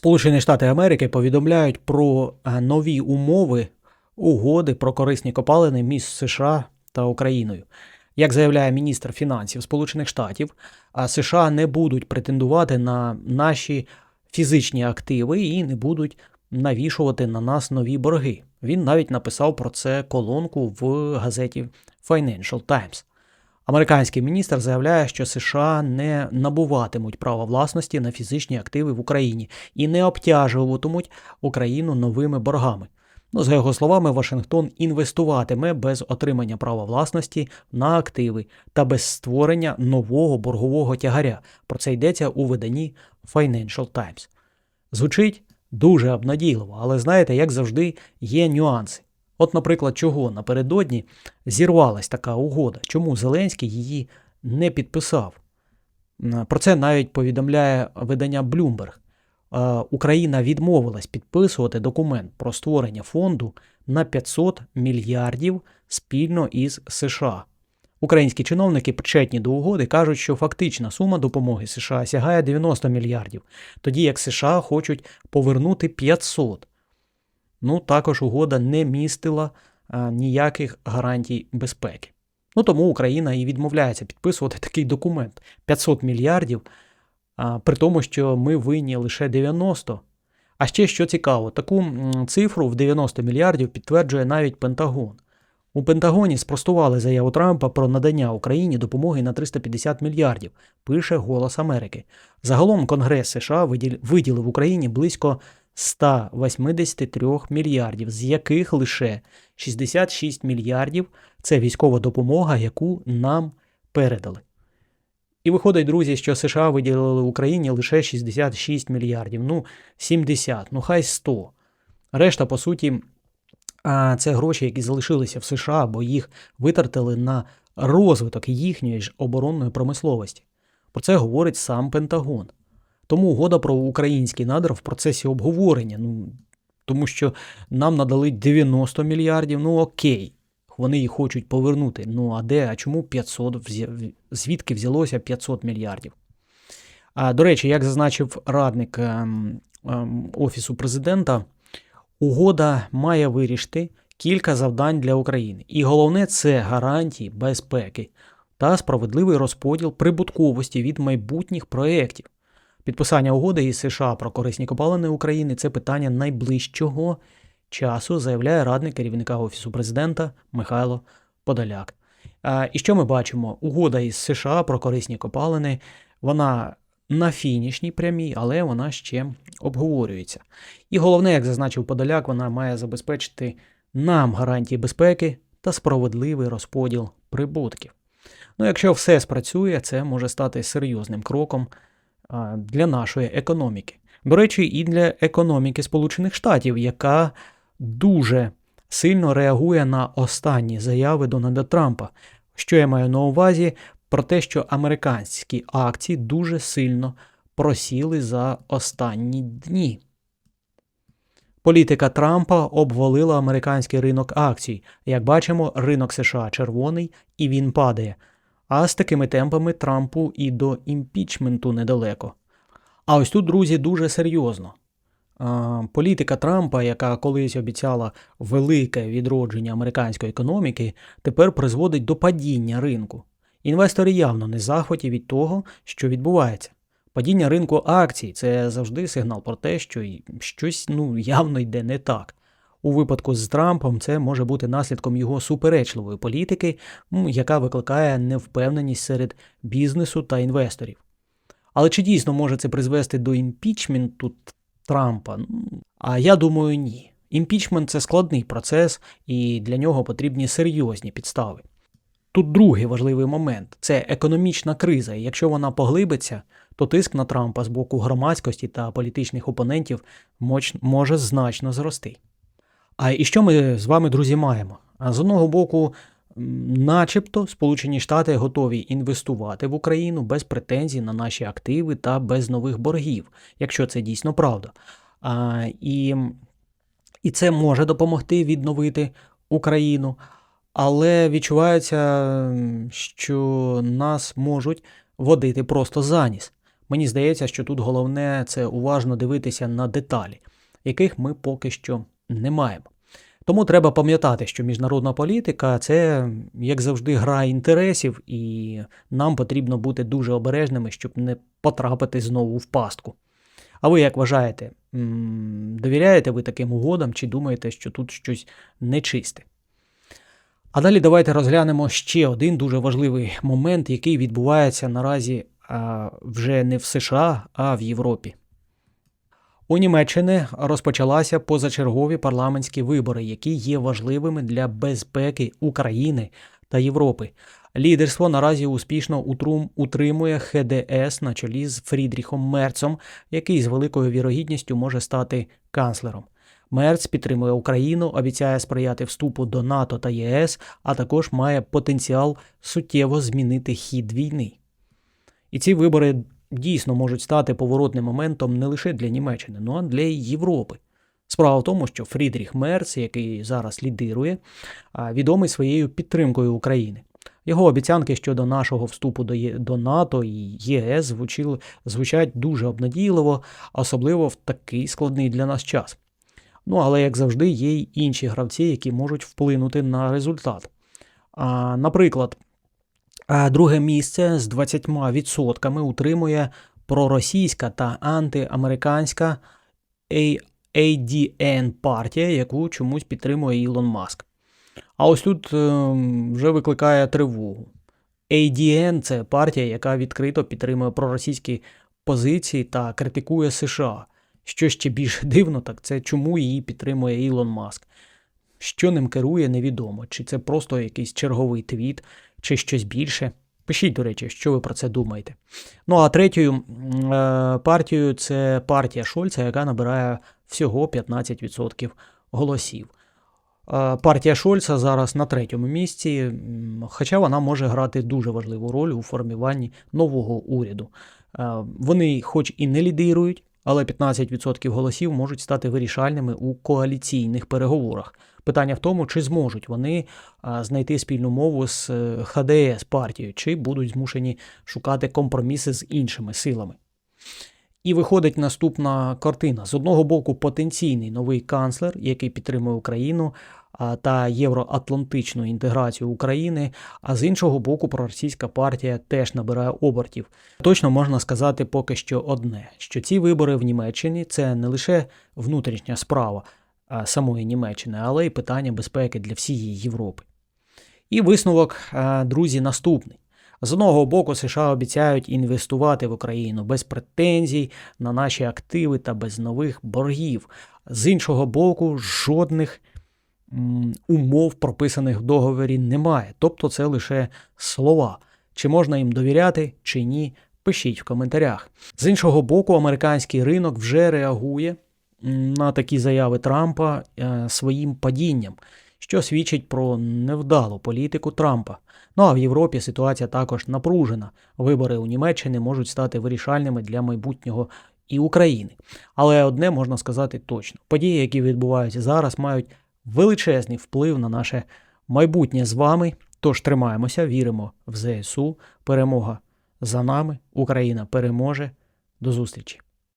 Сполучені Штати Америки повідомляють про е, нові умови угоди про корисні копалини між США та Україною. Як заявляє міністр фінансів Сполучених Штатів, а США не будуть претендувати на наші фізичні активи і не будуть навішувати на нас нові борги. Він навіть написав про це колонку в газеті Financial Times. Американський міністр заявляє, що США не набуватимуть права власності на фізичні активи в Україні і не обтяжуватимуть Україну новими боргами. Ну, за його словами, Вашингтон інвестуватиме без отримання права власності на активи та без створення нового боргового тягаря. Про це йдеться у виданні Financial Times. Звучить дуже обнадійливо, але знаєте, як завжди, є нюанси. От, наприклад, чого напередодні зірвалась така угода, чому Зеленський її не підписав. Про це навіть повідомляє видання Bloomberg. Україна відмовилась підписувати документ про створення фонду на 500 мільярдів спільно із США. Українські чиновники, причетні до угоди, кажуть, що фактична сума допомоги США сягає 90 мільярдів, тоді як США хочуть повернути 500. Ну, також угода не містила а, ніяких гарантій безпеки. Ну тому Україна і відмовляється підписувати такий документ 500 мільярдів, а, при тому, що ми винні лише 90. А ще що цікаво, таку цифру в 90 мільярдів підтверджує навіть Пентагон. У Пентагоні спростували заяву Трампа про надання Україні допомоги на 350 мільярдів, пише Голос Америки. Загалом Конгрес США виділив Україні близько 183 мільярдів, з яких лише 66 мільярдів це військова допомога, яку нам передали. І виходить, друзі, що США виділили Україні лише 66 мільярдів, ну 70, ну хай 100. Решта, по суті, це гроші, які залишилися в США, бо їх витратили на розвиток їхньої ж оборонної промисловості. Про це говорить сам Пентагон. Тому угода про український надр в процесі обговорення. Ну, тому що нам надали 90 мільярдів, ну окей, вони їх хочуть повернути. Ну а де? А чому 500? Звідки взялося 500 мільярдів? А, до речі, як зазначив радник ем, ем, Офісу президента, угода має вирішити кілька завдань для України. І головне це гарантії безпеки та справедливий розподіл прибутковості від майбутніх проєктів. Підписання угоди із США про корисні копалини України це питання найближчого часу, заявляє радник керівника Офісу президента Михайло Подоляк. І що ми бачимо? Угода із США про корисні копалини, вона на фінішній прямій, але вона ще обговорюється. І головне, як зазначив Подоляк, вона має забезпечити нам гарантії безпеки та справедливий розподіл прибутків. Ну, якщо все спрацює, це може стати серйозним кроком для нашої економіки. До речі, і для економіки Сполучених Штатів, яка дуже сильно реагує на останні заяви Дональда Трампа. Що я маю на увазі? Про те, що американські акції дуже сильно просіли за останні дні. Політика Трампа обвалила американський ринок акцій. Як бачимо, ринок США червоний і він падає. А з такими темпами Трампу і до імпічменту недалеко. А ось тут, друзі, дуже серйозно. Політика Трампа, яка колись обіцяла велике відродження американської економіки, тепер призводить до падіння ринку. Інвестори явно не захваті від того, що відбувається. Падіння ринку акцій це завжди сигнал про те, що щось ну, явно йде не так. У випадку з Трампом це може бути наслідком його суперечливої політики, яка викликає невпевненість серед бізнесу та інвесторів. Але чи дійсно може це призвести до імпічменту Трампа? А я думаю, ні. Імпічмент це складний процес, і для нього потрібні серйозні підстави. Тут другий важливий момент це економічна криза. І якщо вона поглибиться, то тиск на Трампа з боку громадськості та політичних опонентів може значно зрости. А і що ми з вами, друзі, маємо? З одного боку, начебто, Сполучені Штати готові інвестувати в Україну без претензій на наші активи та без нових боргів, якщо це дійсно правда. А, і, і це може допомогти відновити Україну. Але відчувається, що нас можуть водити просто за ніс. Мені здається, що тут головне це уважно дивитися на деталі, яких ми поки що не маємо. Тому треба пам'ятати, що міжнародна політика це, як завжди, гра інтересів, і нам потрібно бути дуже обережними, щоб не потрапити знову в пастку. А ви як вважаєте, довіряєте ви таким угодам чи думаєте, що тут щось нечисте? А далі давайте розглянемо ще один дуже важливий момент, який відбувається наразі вже не в США, а в Європі. У Німеччині розпочалися позачергові парламентські вибори, які є важливими для безпеки України та Європи. Лідерство наразі успішно утримує ХДС на чолі з Фрідріхом Мерцом, який з великою вірогідністю може стати канцлером. Мерц підтримує Україну, обіцяє сприяти вступу до НАТО та ЄС, а також має потенціал суттєво змінити хід війни. І ці вибори дійсно можуть стати поворотним моментом не лише для Німеччини, ну а для Європи. Справа в тому, що Фрідріх Мерц, який зараз лідирує, відомий своєю підтримкою України. Його обіцянки щодо нашого вступу до, Є- до НАТО і ЄС звучили, звучать дуже обнадійливо, особливо в такий складний для нас час. Ну, але, як завжди, є й інші гравці, які можуть вплинути на результат. А, наприклад, а друге місце з 20% утримує проросійська та антиамериканська ADN партія, яку чомусь підтримує Ілон Маск. А ось тут ем, вже викликає тривогу. ADN – це партія, яка відкрито підтримує проросійські позиції та критикує США. Що ще більш дивно, так це чому її підтримує Ілон Маск. Що ним керує, невідомо. Чи це просто якийсь черговий твіт, чи щось більше. Пишіть, до речі, що ви про це думаєте. Ну а третьою е, партією це партія Шольца, яка набирає всього 15% голосів. Е, Партія Шольца зараз на третьому місці, хоча вона може грати дуже важливу роль у формуванні нового уряду. Е, Вони, хоч і не лідирують, але 15% голосів можуть стати вирішальними у коаліційних переговорах. Питання в тому, чи зможуть вони знайти спільну мову з е, ХДС партією, чи будуть змушені шукати компроміси з іншими силами. І виходить наступна картина: з одного боку, потенційний новий канцлер, який підтримує Україну та євроатлантичну інтеграцію України, а з іншого боку, проросійська партія теж набирає обертів. Точно можна сказати поки що одне: що ці вибори в Німеччині це не лише внутрішня справа самої Німеччини, але й питання безпеки для всієї Європи. І висновок, друзі, наступний. З одного боку, США обіцяють інвестувати в Україну без претензій на наші активи та без нових боргів. З іншого боку, жодних умов, прописаних в договорі, немає. Тобто це лише слова. Чи можна їм довіряти, чи ні, пишіть в коментарях. З іншого боку, американський ринок вже реагує на такі заяви Трампа е, своїм падінням, що свідчить про невдалу політику Трампа. Ну а в Європі ситуація також напружена. Вибори у Німеччині можуть стати вирішальними для майбутнього і України. Але одне можна сказати точно: події, які відбуваються зараз, мають величезний вплив на наше майбутнє з вами. Тож тримаємося, віримо в ЗСУ. Перемога за нами. Україна переможе. До зустрічі!